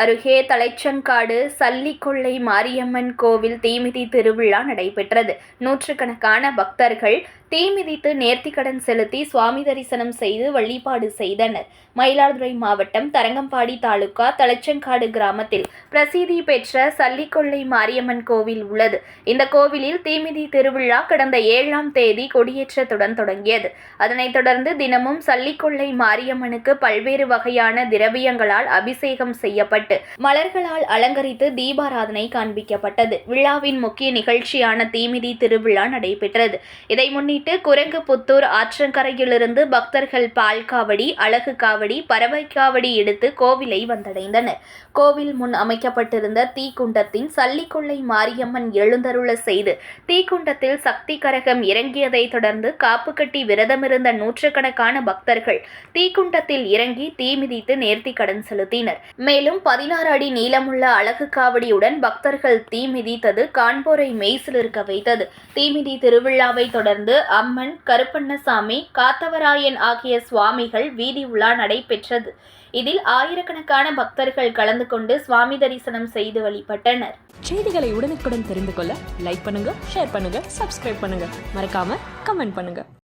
அருகே தலைச்சங்காடு சல்லிக்கொள்ளை மாரியம்மன் கோவில் தீமிதி திருவிழா நடைபெற்றது. நூற்றுக்கணக்கான பக்தர்கள் தீமிதித்து நேர்த்திக்கடன் செலுத்தி சுவாமி தரிசனம் செய்து வழிபாடு செய்தனர். மயிலாடுதுறை மாவட்டம் தரங்கம்பாடி தாலுகா தலச்சங்காடு கிராமத்தில் பிரசித்தி பெற்ற சல்லிக்கொள்ளை மாரியம்மன் கோவில் உள்ளது. இந்த கோவிலில் தீமிதி திருவிழா கடந்த ஏழாம் தேதி கொடியேற்றத்துடன் தொடங்கியது. அதனைத் தொடர்ந்து தினமும் சல்லிக்கொள்ளை மாரியம்மனுக்கு பல்வேறு வகையான திரவியங்களால் அபிஷேகம் செய்யப்பட்டு மலர்களால் அலங்கரித்து தீபாராதனை காண்பிக்கப்பட்டது. விழாவின் முக்கிய நிகழ்ச்சியான தீமிதி திருவிழா நடைபெற்றது. இதை முன்னிட்டு குரங்குபுத்தூர் ஆற்றங்கரையிலிருந்து பக்தர்கள் பால் காவடி அழகு காவடி பறவை காவடி எடுத்து கோவிலை வந்தடைந்தனர். கோவில் முன் அமைக்கப்பட்டிருந்த தீக்குண்டத்தின் சல்லிக்கொள்ளை மாரியம்மன் எழுந்தருள செய்து தீக்குண்டத்தில் சக்தி கரகம் இறங்கியதை தொடர்ந்து காப்பு கட்டி விரதமிருந்த நூற்றுக்கணக்கான பக்தர்கள் தீக்குண்டத்தில் இறங்கி தீ மிதித்து நேர்த்தி கடன் செலுத்தினர். மேலும் பதினாறு அடி நீளமுள்ள அழகு காவடியுடன் பக்தர்கள் தீ மிதித்தது காண்போரை மெய்சிலிருக்க வைத்தது. தீமிதி திருவிழாவை தொடர்ந்து அம்மன் கருப்பண்ணசாமி காத்தவராயன் ஆகிய சுவாமிகள் வீதி உலா நடைபெற்றது. இதில் ஆயிரக்கணக்கான பக்தர்கள் கலந்து கொண்டு சுவாமி தரிசனம் செய்து வழிபட்டனர். செய்திகளை உடனுக்குடன் தெரிந்து கொள்ள லைக் பண்ணுங்க ஷேர் பண்ணுங்க சப்ஸ்கிரைப் பண்ணுங்க. மறக்காம கமெண்ட் பண்ணுங்க.